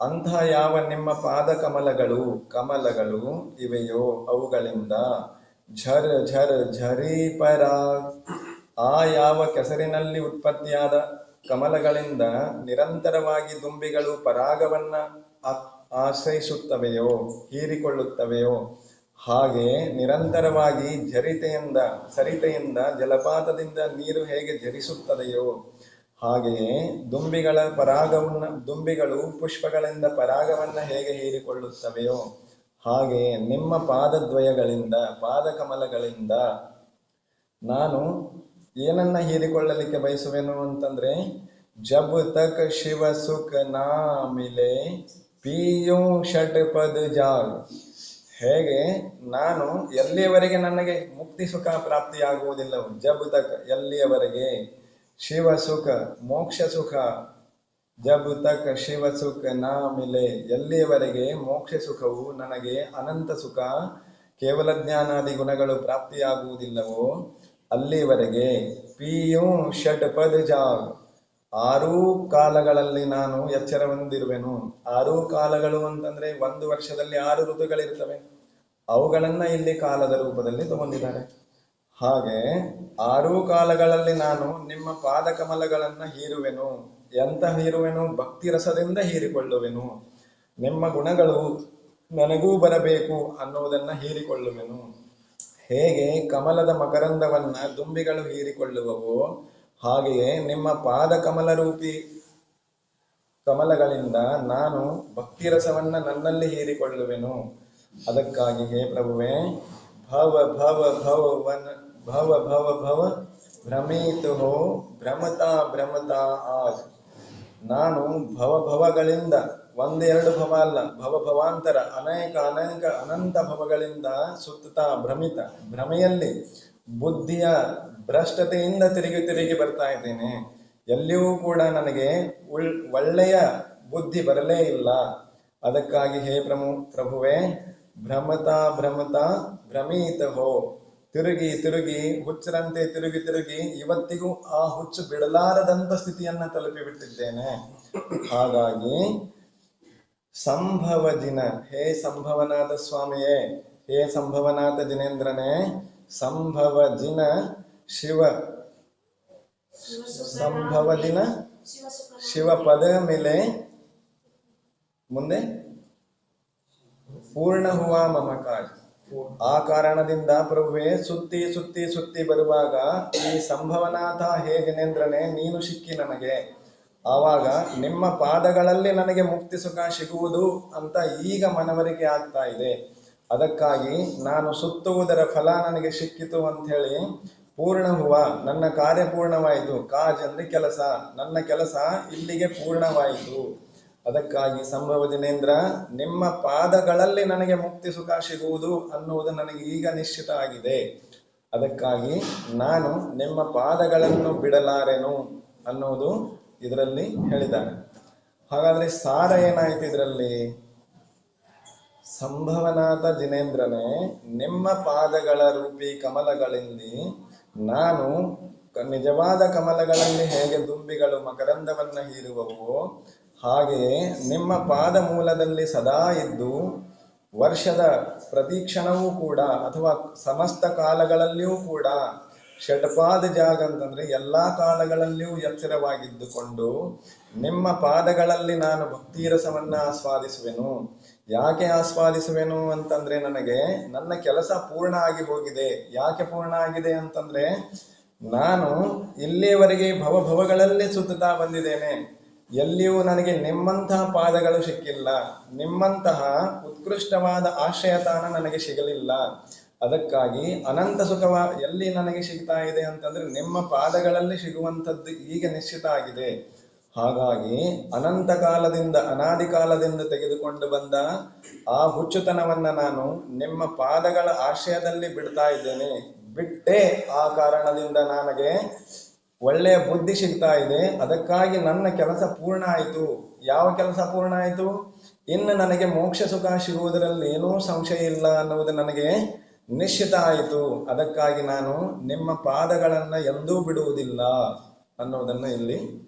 ಅಂತಹ ಯಾವ ನಿಮ್ಮ ಪಾದ ಕಮಲಗಳು ಕಮಲಗಳು ಇವೆಯೋ? ಅವುಗಳಿಂದ ಝರ್ ಝರ್ ಝರಿ ಪರ ಆ ಯಾವ ಕೆಸರಿನಲ್ಲಿ ಉತ್ಪತ್ತಿಯಾದ ಕಮಲಗಳಿಂದ ನಿರಂತರವಾಗಿ ದುಂಬಿಗಳು ಪರಾಗವನ್ನ ಆಶ್ರಯಿಸುತ್ತವೆಯೋ, ಹೀರಿಕೊಳ್ಳುತ್ತವೆಯೋ? ಹಾಗೆ ನಿರಂತರವಾಗಿ ಜರಿತೆಯಿಂದ, ಸರಿತೆಯಿಂದ ಜಲಪಾತದಿಂದ ನೀರು ಹೇಗೆ ಜರಿಸುತ್ತದೆಯೋ, ಹಾಗೆಯೇ ದುಂಬಿಗಳ ಪರಾಗವನ್ನ, ದುಂಬಿಗಳು ಪುಷ್ಪಗಳಿಂದ ಪರಾಗವನ್ನ ಹೇಗೆ ಹೀರಿಕೊಳ್ಳುತ್ತವೆಯೋ ಹಾಗೆ ನಿಮ್ಮ ಪಾದದ್ವಯಗಳಿಂದ, ಪಾದಕಮಲಗಳಿಂದ ನಾನು ಏನನ್ನ ಹೀರಿಕೊಳ್ಳಲಿಕ್ಕೆ ಬಯಸುವೆನು ಅಂತಂದ್ರೆ, ಜಬ್ ತಕ್ ಶಿವ ಸುಖ ನಾಮಿಲೆ ಪಿಯು ಷಟ್ ಪದ ಜಾಗ್. ಹೇಗೆ? ನಾನು ಎಲ್ಲಿಯವರೆಗೆ ನನಗೆ ಮುಕ್ತಿ ಸುಖ ಪ್ರಾಪ್ತಿಯಾಗುವುದಿಲ್ಲವೋ, ಜಬ್ ತಕ್ ಎಲ್ಲಿಯವರೆಗೆ? ಶಿವ ಸುಖ, ಮೋಕ್ಷ ಸುಖ, ಜಬ್ ತಕ್ ಶಿವ ಸುಖ ನಾ ಮಿಲೆ ಎಲ್ಲಿಯವರೆಗೆ ಮೋಕ್ಷ ಸುಖವು ನನಗೆ ಅನಂತ ಸುಖ, ಕೇವಲ ಜ್ಞಾನಾದಿ ಗುಣಗಳು ಪ್ರಾಪ್ತಿಯಾಗುವುದಿಲ್ಲವೋ ಅಲ್ಲಿಯವರೆಗೆ ಪಿಯು ಷಟ್ ಪದ ಜಾಗ್. ಆರೂ ಕಾಲಗಳಲ್ಲಿ ನಾನು ಎಚ್ಚರ ಹೊಂದಿರುವೆನು. ಆರೂ ಕಾಲಗಳು ಅಂತಂದ್ರೆ ಒಂದು ವರ್ಷದಲ್ಲಿ ಆರು ಋತುಗಳಿರ್ತವೆ ಅವುಗಳನ್ನ ಇಲ್ಲಿ ಕಾಲದ ರೂಪದಲ್ಲಿ ತಗೊಂಡಿದ್ದಾರೆ. ಹಾಗೆ ಆರೂ ಕಾಲಗಳಲ್ಲಿ ನಾನು ನಿಮ್ಮ ಪಾದ ಕಮಲಗಳನ್ನ ಹೀರುವೆನು. ಎಂತ ಹೀರುವೆನು? ಭಕ್ತಿ ರಸದಿಂದ ಹೀರಿಕೊಳ್ಳುವೆನು. ನಿಮ್ಮ ಗುಣಗಳು ನನಗೂ ಬರಬೇಕು ಅನ್ನುವುದನ್ನ ಹೀರಿಕೊಳ್ಳುವೆನು. ಹೇಗೆ? ಕಮಲದ ಮಕರಂದವನ್ನ ದುಂಬಿಗಳು ಹೀರಿಕೊಳ್ಳುವವೋ. ಹಾಗೆಯೇ ನಿಮ್ಮ ಪಾದ ಕಮಲ ರೂಪಿ ಕಮಲಗಳಿಂದ ನಾನು ಭಕ್ತಿರಸವನ್ನ ನನ್ನಲ್ಲಿ ಹೀರಿಕೊಳ್ಳುವೆನು. ಅದಕ್ಕಾಗಿ ಹೇ ಪ್ರಭುವೆ, ಭವ ಭವ ಭವ ವನ ಭವ ಭವ ಭವ ಭ್ರಮಿತು ಭ್ರಮತಾ ಭ್ರಮತಾ ಆಜ್ ನಾನು ಭವ ಭವಗಳಿಂದ ಒಂದೆರಡು ಭವ ಅಲ್ಲ, ಭವ ಭವಾಂತರ ಅನೇಕ ಅನೇಕ ಅನಂತ ಭವಗಳಿಂದ ಸುತ್ತುತ್ತಾ ಭ್ರಮಿತ ಭ್ರಮೆಯಲ್ಲಿ ಬುದ್ಧಿಯ ಭ್ರಷ್ಟತೆಯಿಂದ ತಿರುಗಿ ತಿರುಗಿ ಬರ್ತಾ ಇದ್ದೇನೆ. ಎಲ್ಲಿಯೂ ಕೂಡ ನನಗೆ ಒಳ್ಳೆಯ ಬುದ್ಧಿ ಬರಲೇ ಇಲ್ಲ. ಅದಕ್ಕಾಗಿ ಹೇ ಪ್ರಮು, ಪ್ರಭುವೆ, ಭ್ರಮತಾ ಭ್ರಮತಾ, ಭ್ರಮೀತ ಹೋ. ತಿರುಗಿ ತಿರುಗಿ, ಹುಚ್ಚರಂತೆ ತಿರುಗಿ ತಿರುಗಿ, ಇವತ್ತಿಗೂ ಆ ಹುಚ್ಚು ಬಿಡಲಾರದಂತ ಸ್ಥಿತಿಯನ್ನ ತಲುಪಿ ಬಿಟ್ಟಿದ್ದೇನೆ ಹಾಗಾಗಿ ಸಂಭವ ದಿನ, ಹೇ ಸಂಭವನಾಥ ಸ್ವಾಮಿಯೇ, ಹೇ ಸಂಭವನಾಥ ದಿನೇಂದ್ರನೇ ಸಂಭವ ಜಿನ ಶಿವ ಸಂಭವ ದಿನ ಶಿವ ಪದ ಮೇಲೆ ಮುಂದೆ ಪೂರ್ಣ ಹುವ ಮಮಕಾಜ್ ಆ ಕಾರಣದಿಂದ ಪ್ರಭುವೆ, ಸುತ್ತಿ ಸುತ್ತಿ ಸುತ್ತಿ ಬರುವಾಗ ಈ ಸಂಭವನಾಥ ಹೇಗೆ ನೇಂದ್ರನೆ ನೀನು ಸಿಕ್ಕಿ ನನಗೆ ಆವಾಗ ನಿಮ್ಮ ಪಾದಗಳಲ್ಲಿ ನನಗೆ ಮುಕ್ತಿ ಸುಖ ಸಿಗುವುದು ಅಂತ ಈಗ ಮನವರಿಕೆ ಆಗ್ತಾ ಇದೆ. ಅದಕ್ಕಾಗಿ ನಾನು ಸುತ್ತುವುದರ ಫಲ ನನಗೆ ಸಿಕ್ಕಿತು ಅಂತ ಹೇಳಿ ಪೂರ್ಣ ಹುವ ನನ್ನ ಕಾರ್ಯ ಪೂರ್ಣವಾಯಿತು. ಕಾಜ್ ಅಂದ್ರೆ ಕೆಲಸ, ನನ್ನ ಕೆಲಸ ಇಲ್ಲಿಗೆ ಪೂರ್ಣವಾಯಿತು. ಅದಕ್ಕಾಗಿ ಸಂಭವ ದಿನೇಂದ್ರ, ನಿಮ್ಮ ಪಾದಗಳಲ್ಲಿ ನನಗೆ ಮುಕ್ತಿ ಸುಖ ಸಿಗುವುದು ಅನ್ನುವುದು ನನಗೆ ಈಗ ನಿಶ್ಚಿತ ಆಗಿದೆ. ಅದಕ್ಕಾಗಿ ನಾನು ನಿಮ್ಮ ಪಾದಗಳನ್ನು ಬಿಡಲಾರೆನು ಅನ್ನುವುದು ಇದರಲ್ಲಿ ಹೇಳಿದ್ದಾರೆ ಹಾಗಾದ್ರೆ ಸಾರ ಏನಾಯ್ತು ಇದರಲ್ಲಿ? ಸಂಭವನಾಥ ಜಿನೇಂದ್ರನೇ ನಿಮ್ಮ ಪಾದಗಳ ರೂಪಿ ಕಮಲಗಳಲ್ಲಿ ನಾನು ನಿಜವಾದ ಕಮಲಗಳಲ್ಲಿ ಹೇಗೆ ದುಂಬಿಗಳು ಮಕರಂದವನ್ನು ಹೀರುವವೋ ಹಾಗೆಯೇ ನಿಮ್ಮ ಪಾದ ಮೂಲದಲ್ಲಿ ಸದಾ ಇದ್ದು ವರ್ಷದ ಪ್ರತಿಕ್ಷಣವೂ ಕೂಡ ಅಥವಾ ಸಮಸ್ತ ಕಾಲಗಳಲ್ಲಿಯೂ ಕೂಡ ಷಟ್ಪಾದ ಜಾಗ ಅಂತಂದ್ರೆ ಎಲ್ಲಾ ಕಾಲಗಳಲ್ಲಿಯೂ ಎಚ್ಚರವಾಗಿದ್ದುಕೊಂಡು ನಿಮ್ಮ ಪಾದಗಳಲ್ಲಿ ನಾನು ಭಕ್ತಿ ರಸವನ್ನ ಆಸ್ವಾದಿಸುವೆನು. ಯಾಕೆ ಆಸ್ವಾದಿಸುವೆನು ಅಂತಂದ್ರೆ ನನಗೆ ನನ್ನ ಕೆಲಸ ಪೂರ್ಣ ಆಗಿ ಹೋಗಿದೆ. ಯಾಕೆ ಪೂರ್ಣ ಆಗಿದೆ ಅಂತಂದ್ರೆ ನಾನು ಇಲ್ಲಿಯವರೆಗೆ ಭವಭವಗಳಲ್ಲೇ ಸುತ್ತುತ್ತಾ ಬಂದಿದ್ದೇನೆ. ಎಲ್ಲಿಯೂ ನನಗೆ ನಿಮ್ಮಂತಹ ಪಾದಗಳು ಸಿಕ್ಕಿಲ್ಲ. ನಿಮ್ಮಂತಹ ಉತ್ಕೃಷ್ಟವಾದ ಆಶ್ರಯ ತಾಣ ನನಗೆ ಸಿಗಲಿಲ್ಲ. ಅದಕ್ಕಾಗಿ ಅನಂತ ಸುಖವ ಎಲ್ಲಿ ನನಗೆ ಸಿಗ್ತಾ ಇದೆ ಅಂತಂದ್ರೆ ನಿಮ್ಮ ಪಾದಗಳಲ್ಲಿ ಸಿಗುವಂಥದ್ದು ಈಗ ನಿಶ್ಚಿತ ಆಗಿದೆ. ಹಾಗಾಗಿ ಅನಂತ ಕಾಲದಿಂದ ಅನಾದಿ ಕಾಲದಿಂದ ತೆಗೆದುಕೊಂಡು ಬಂದ ಆ ಹುಚ್ಚುತನವನ್ನ ನಾನು ನಿಮ್ಮ ಪಾದಗಳ ಆಶಯದಲ್ಲಿ ಬಿಡ್ತಾ ಇದ್ದೇನೆ. ಬಿಟ್ಟೆ ಆ ಕಾರಣದಿಂದ ನನಗೆ ಒಳ್ಳೆಯ ಬುದ್ಧಿ ಸಿಗ್ತಾ ಇದೆ. ಅದಕ್ಕಾಗಿ ನನ್ನ ಕೆಲಸ ಪೂರ್ಣ ಆಯಿತು. ಯಾವ ಕೆಲಸ ಪೂರ್ಣ ಆಯಿತು? ಇನ್ನು ನನಗೆ ಮೋಕ್ಷ ಸುಖ ಸಿಗುವುದರಲ್ಲಿ ಏನೂ ಸಂಶಯ ಇಲ್ಲ ಅನ್ನುವುದು ನನಗೆ ನಿಶ್ಚಿತ ಆಯಿತು. ಅದಕ್ಕಾಗಿ ನಾನು ನಿಮ್ಮ ಪಾದಗಳನ್ನು ಎಂದೂ ಬಿಡುವುದಿಲ್ಲ ಅನ್ನೋದನ್ನು ಇಲ್ಲಿ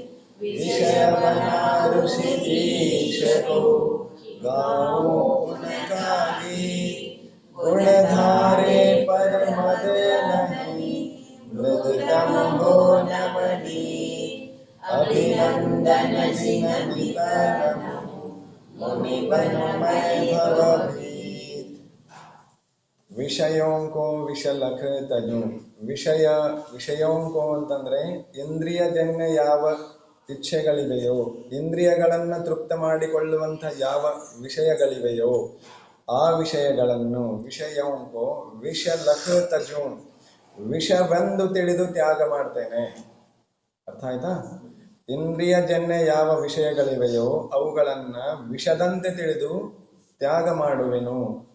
गाओ उनका गीत गुणधारे पर मद नहीं मृदुतम हो नमनी अभिनंदन जिन नितरम मुनिवनमय भवभीत ವಿಷಯೋಂಕೋ ವಿಷಲಖ ತಜು ವಿಷಯ ವಿಷಯೋಂಕೋ ಅಂತಂದ್ರೆ ಇಂದ್ರಿಯಜನ್ಯ ಯಾವ ಇಚ್ಛೆಗಳಿವೆಯೋ, ಇಂದ್ರಿಯಗಳನ್ನು ತೃಪ್ತ ಮಾಡಿಕೊಳ್ಳುವಂಥ ಯಾವ ವಿಷಯಗಳಿವೆಯೋ, ಆ ವಿಷಯಗಳನ್ನು ವಿಷಯೋಂಕೋ ವಿಷ ತಜು ವಿಷವೆಂದು ತಿಳಿದು ತ್ಯಾಗ ಮಾಡ್ತೇನೆ. ಅರ್ಥ ಆಯ್ತಾ? ಇಂದ್ರಿಯಜನ್ಯ ಯಾವ ವಿಷಯಗಳಿವೆಯೋ, ಅವುಗಳನ್ನ ವಿಷದಂತೆ ತಿಳಿದು ತ್ಯಾಗ ಮಾಡುವೆನು.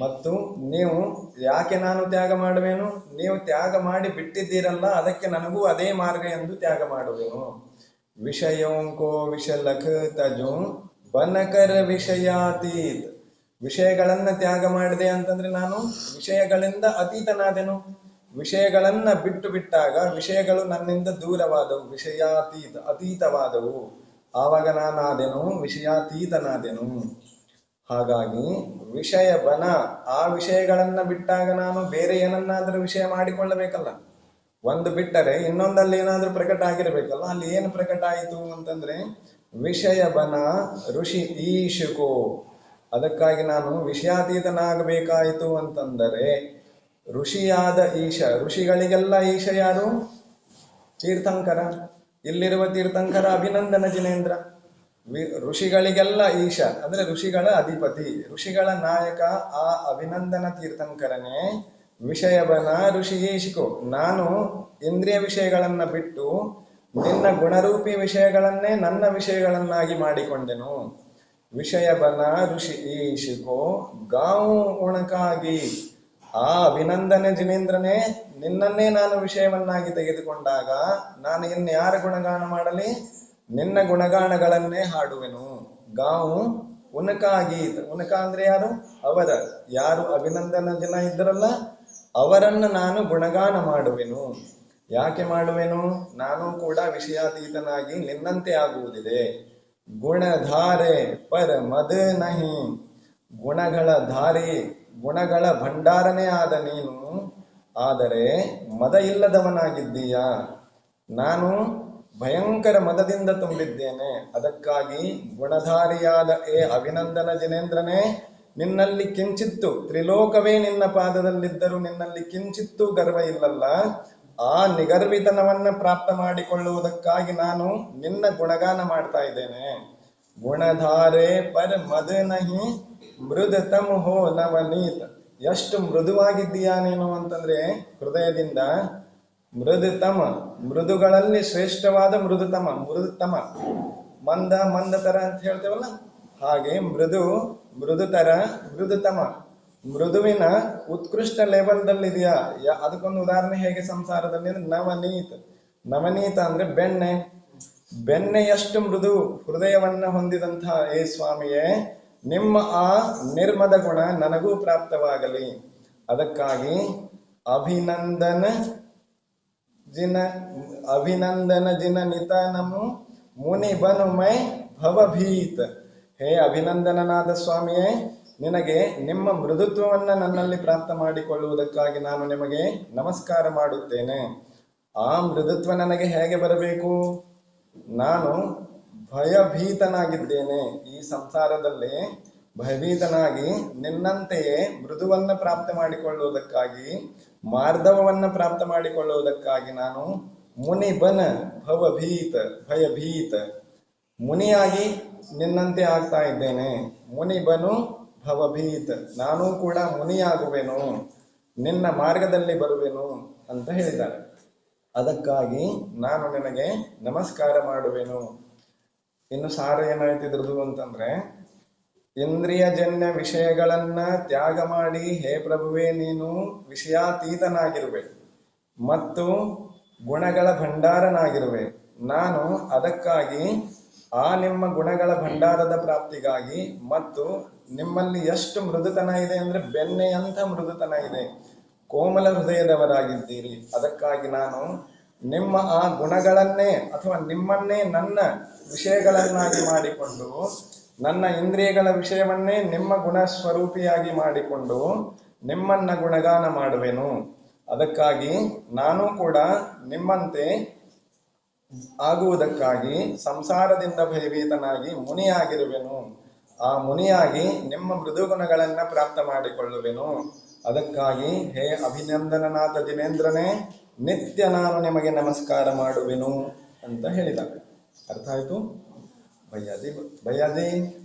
ಮತ್ತು ನೀವು ಯಾಕೆ ನಾನು ತ್ಯಾಗ ಮಾಡುವೆನು? ನೀವು ತ್ಯಾಗ ಮಾಡಿ ಬಿಟ್ಟಿದ್ದೀರಲ್ಲ, ಅದಕ್ಕೆ ನನಗೂ ಅದೇ ಮಾರ್ಗ ಎಂದು ತ್ಯಾಗ ಮಾಡುವೆನು. ವಿಷಯೋಂಕೋ ವಿಷಲಖ ತಜು ಬನಕರ ವಿಷಯಾತೀತ್. ವಿಷಯಗಳನ್ನು ತ್ಯಾಗ ಮಾಡಿದೆ ಅಂತಂದ್ರೆ ನಾನು ವಿಷಯಗಳಿಂದ ಅತೀತನಾದೆನು. ವಿಷಯಗಳನ್ನ ಬಿಟ್ಟು ಬಿಟ್ಟಾಗ ವಿಷಯಗಳು ನನ್ನಿಂದ ದೂರವಾದವು. ವಿಷಯಾತೀತ, ಅತೀತವಾದವು. ಆವಾಗ ನಾನಾದೆನು, ವಿಷಯಾತೀತನಾದೆನು. ಹಾಗಾಗಿ ವಿಷಯ ಬನ ಆ ವಿಷಯಗಳನ್ನ ಬಿಟ್ಟಾಗ ನಾನು ಬೇರೆ ಏನನ್ನಾದರೂ ವಿಷಯ ಮಾಡಿಕೊಳ್ಳಬೇಕಲ್ಲ. ಒಂದು ಬಿಟ್ಟರೆ ಇನ್ನೊಂದಲ್ಲಿ ಏನಾದರೂ ಪ್ರಕಟ ಆಗಿರಬೇಕಲ್ಲ, ಅಲ್ಲಿ ಏನು ಪ್ರಕಟ ಆಯಿತು ಅಂತಂದ್ರೆ ವಿಷಯ ಬನ ಋಷಿ ಈಶುಕೋ. ಅದಕ್ಕಾಗಿ ನಾನು ವಿಷಯಾತೀತನಾಗಬೇಕಾಯಿತು ಅಂತಂದರೆ, ಋಷಿಯಾದ ಈಶ, ಋಷಿಗಳಿಗೆಲ್ಲ ಈಶ ಯಾರು? ತೀರ್ಥಂಕರ. ಇಲ್ಲಿರುವ ತೀರ್ಥಂಕರ ಅಭಿನಂದನ ಜಿನೇಂದ್ರ. ಋಷಿಗಳಿಗೆಲ್ಲ ಈಶ, ಅಂದ್ರೆ ಋಷಿಗಳ ಅಧಿಪತಿ. ಋಷಿಗಳ ನಾಯಕ ಆ ಅಭಿನಂದನ ತೀರ್ಥಂಕರನೇ ವಿಷಯವನ ಋಷಿ ಈಶಿಕೋ ನಾನು ಇಂದ್ರಿಯ ವಿಷಯಗಳನ್ನು ಬಿಟ್ಟು ನಿನ್ನ ಗುಣರೂಪಿ ವಿಷಯಗಳನ್ನೇ ನನ್ನ ವಿಷಯಗಳನ್ನಾಗಿ ಮಾಡಿಕೊಂಡೆನು. ವಿಷಯ ಬನ ಋಷಿ ಈಶಿಕೋ ಗಾವು ಉಣಕಾಗಿ. ಆ ಅಭಿನಂದನೆ ಜಿನೇಂದ್ರನೇ, ನಿನ್ನನ್ನೇ ನಾನು ವಿಷಯವನ್ನಾಗಿ ತೆಗೆದುಕೊಂಡಾಗ ನಾನು ಇನ್ಯಾರ ಗುಣಗಾನ ಮಾಡಲಿ? ನಿನ್ನ ಗುಣಗಾನಗಳನ್ನೇ ಹಾಡುವೆನು. ಗಾವು ಉನಕಾಗಿ ಉನಕ ಅಂದ್ರೆ ಯಾರು? ಅವರ. ಯಾರು ಅಭಿನಂದನ ಜನ ಇದ್ದರಲ್ಲ ಅವರನ್ನು ನಾನು ಗುಣಗಾನ ಮಾಡುವೆನು. ಯಾಕೆ ಮಾಡುವೆನು? ನಾನು ಕೂಡ ವಿಷಯಾತೀತನಾಗಿ ನಿನ್ನಂತೆ ಆಗುವುದಿದೆ. ಗುಣಧಾರೆ ಪರ ಮದ ನಹಿ. ಗುಣಗಳ ಧಾರಿ, ಗುಣಗಳ ಭಂಡಾರನೇ ಆದ ನೀನು. ಆದರೆ ಮದ ಇಲ್ಲದವನಾಗಿದ್ದೀಯಾ ನಾನು ಭಯಂಕರ ಮದದಿಂದ ತುಂಬಿದ್ದೇನೆ. ಅದಕ್ಕಾಗಿ ಗುಣಧಾರಿಯಾದ ಏ ಅಭಿನಂದನ ಜಿನೇಂದ್ರನೇ ನಿನ್ನಲ್ಲಿ ಕಿಂಚಿತ್ತು, ತ್ರಿಲೋಕವೇ ನಿನ್ನ ಪಾದದಲ್ಲಿದ್ದರೂ ನಿನ್ನಲ್ಲಿ ಕಿಂಚಿತ್ತು ಗರ್ವ ಇಲ್ಲಲ್ಲ. ಆ ನಿಗರ್ವಿತನವನ್ನ ಪ್ರಾಪ್ತ ಮಾಡಿಕೊಳ್ಳುವುದಕ್ಕಾಗಿ ನಾನು ನಿನ್ನ ಗುಣಗಾನ ಮಾಡ್ತಾ ಇದ್ದೇನೆ. ಗುಣಧಾರೆ ಪರ್ ಮದ ನಹಿ ಮೃದ ತಮ್ ಹೋ ನವನೀತ್. ಎಷ್ಟು ಮೃದುವಾಗಿದ್ದೀಯಾ ನೀನು ಅಂತಂದ್ರೆ ಹೃದಯದಿಂದ ಮೃದುತಮ, ಮೃದುಗಳಲ್ಲಿ ಶ್ರೇಷ್ಠವಾದ ಮೃದುತಮ ಮೃದುತಮ, ಮಂದ ಮಂದತರ ಅಂತ ಹೇಳ್ತೇವಲ್ಲ? ಹಾಗೆ ಮೃದು ಮೃದುತರ ಮೃದುತಮ, ಮೃದುವಿನ ಉತ್ಕೃಷ್ಟ ಲೆವೆಲ್ದಲ್ಲಿದೆಯಾ? ಯಾ- ಅದಕ್ಕೊಂದು ಉದಾಹರಣೆ ಹೇಗೆ ಸಂಸಾರದಲ್ಲಿ ಅಂದ್ರೆ ನವನೀತ. ನವನೀತ ಅಂದ್ರೆ ಬೆಣ್ಣೆ. ಬೆಣ್ಣೆಯಷ್ಟು ಮೃದು ಹೃದಯವನ್ನ ಹೊಂದಿದಂತಹ, ಏ ಸ್ವಾಮಿಯೇ, ನಿಮ್ಮ ಆ ನಿರ್ಮದ ಗುಣ ನನಗೂ ಪ್ರಾಪ್ತವಾಗಲಿ. ಅದಕ್ಕಾಗಿ ಅಭಿನಂದನ ಜಿನ ಅಭಿನಂದನ ಜಿನ ನಿತನಮು ಮುನಿ ಬನು ಮೈ ಭವಭೀತ್. ಹೇ ಅಭಿನಂದನನಾದ ಸ್ವಾಮಿಯೇ, ನಿನಗೆ ನಿಮ್ಮ ಮೃದುತ್ವವನ್ನ ನನ್ನಲ್ಲಿ ಪ್ರಾಪ್ತ ಮಾಡಿಕೊಳ್ಳುವುದಕ್ಕಾಗಿ ನಾನು ನಿಮಗೆ ನಮಸ್ಕಾರ ಮಾಡುತ್ತೇನೆ. ಆ ಮೃದುತ್ವ ನನಗೆ ಹೇಗೆ ಬರಬೇಕು? ನಾನು ಭಯಭೀತನಾಗಿದ್ದೇನೆ. ಈ ಸಂಸಾರದಲ್ಲಿ ಭಯಭೀತನಾಗಿ ನಿನ್ನಂತೆಯೇ ಮೃದುವನ್ನ ಪ್ರಾಪ್ತ ಮಾಡಿಕೊಳ್ಳುವುದಕ್ಕಾಗಿ ಮಾರ್ಧವವನ್ನ ಪ್ರಾಪ್ತ ಮಾಡಿಕೊಳ್ಳುವುದಕ್ಕಾಗಿ ನಾನು ಮುನಿ ಬನ ಭವಭೀತ, ಭಯಭೀತ, ಮುನಿಯಾಗಿ ನಿನ್ನಂತೆ ಆಗ್ತಾ ಇದ್ದೇನೆ. ಮುನಿ ಬನು ಭವಭೀತ್. ನಾನು ಕೂಡ ಮುನಿಯಾಗುವೆನು. ನಿನ್ನ ಮಾರ್ಗದಲ್ಲಿ ಬರುವೆನು ಅಂತ ಹೇಳಿದ್ದಾರೆ ಅದಕ್ಕಾಗಿ ನಾನು ನಿನಗೆ ನಮಸ್ಕಾರ ಮಾಡುವೆನು. ಇನ್ನು ಸಾರ ಏನಾಯ್ತಿದ್ರದು ಅಂತಂದ್ರೆ, ಇಂದ್ರಿಯಜನ್ಯ ವಿಷಯಗಳನ್ನ ತ್ಯಾಗ ಮಾಡಿ, ಹೇ ಪ್ರಭುವೆ, ನೀನು ವಿಷಯಾತೀತನಾಗಿರುವೆ ಮತ್ತು ಗುಣಗಳ ಭಂಡಾರನಾಗಿರುವೆ. ನಾನು ಅದಕ್ಕಾಗಿ ಆ ನಿಮ್ಮ ಗುಣಗಳ ಭಂಡಾರದ ಪ್ರಾಪ್ತಿಗಾಗಿ ಮತ್ತು ನಿಮ್ಮಲ್ಲಿ ಎಷ್ಟು ಮೃದುತನ ಇದೆ ಅಂದ್ರೆ ಬೆಣ್ಣೆಯಂಥ ಮೃದುತನ ಇದೆ. ಕೋಮಲ ಹೃದಯದವರಾಗಿದ್ದೀರಿ. ಅದಕ್ಕಾಗಿ ನಾನು ನಿಮ್ಮ ಆ ಗುಣಗಳನ್ನೇ ಅಥವಾ ನಿಮ್ಮನ್ನೇ ನನ್ನ ವಿಷಯಗಳನ್ನಾಗಿ ಮಾಡಿಕೊಂಡು, ನನ್ನ ಇಂದ್ರಿಯಗಳ ವಿಷಯವನ್ನೇ ನಿಮ್ಮ ಗುಣ ಸ್ವರೂಪಿಯಾಗಿ ಮಾಡಿಕೊಂಡು ನಿಮ್ಮನ್ನ ಗುಣಗಾನ ಮಾಡುವೆನು. ಅದಕ್ಕಾಗಿ ನಾನು ಕೂಡ ನಿಮ್ಮಂತೆ ಆಗುವುದಕ್ಕಾಗಿ ಸಂಸಾರದಿಂದ ಭಯಭೀತನಾಗಿ ಮುನಿಯಾಗಿರುವೆನು. ಆ ಮುನಿಯಾಗಿ ನಿಮ್ಮ ಮೃದು ಗುಣಗಳನ್ನ ಪ್ರಾಪ್ತ ಮಾಡಿಕೊಳ್ಳುವೆನು. ಅದಕ್ಕಾಗಿ ಹೇ ಅಭಿನಂದನನಾಥ ದಿನೇಂದ್ರನೇ, ನಿತ್ಯ ನಾನು ನಿಮಗೆ ನಮಸ್ಕಾರ ಮಾಡುವೆನು ಅಂತ ಹೇಳಿದ. ಅರ್ಥ ಆಯ್ತು? ಭಯ್ಯಾದಿ ಭಯ್ಯಾಜಿ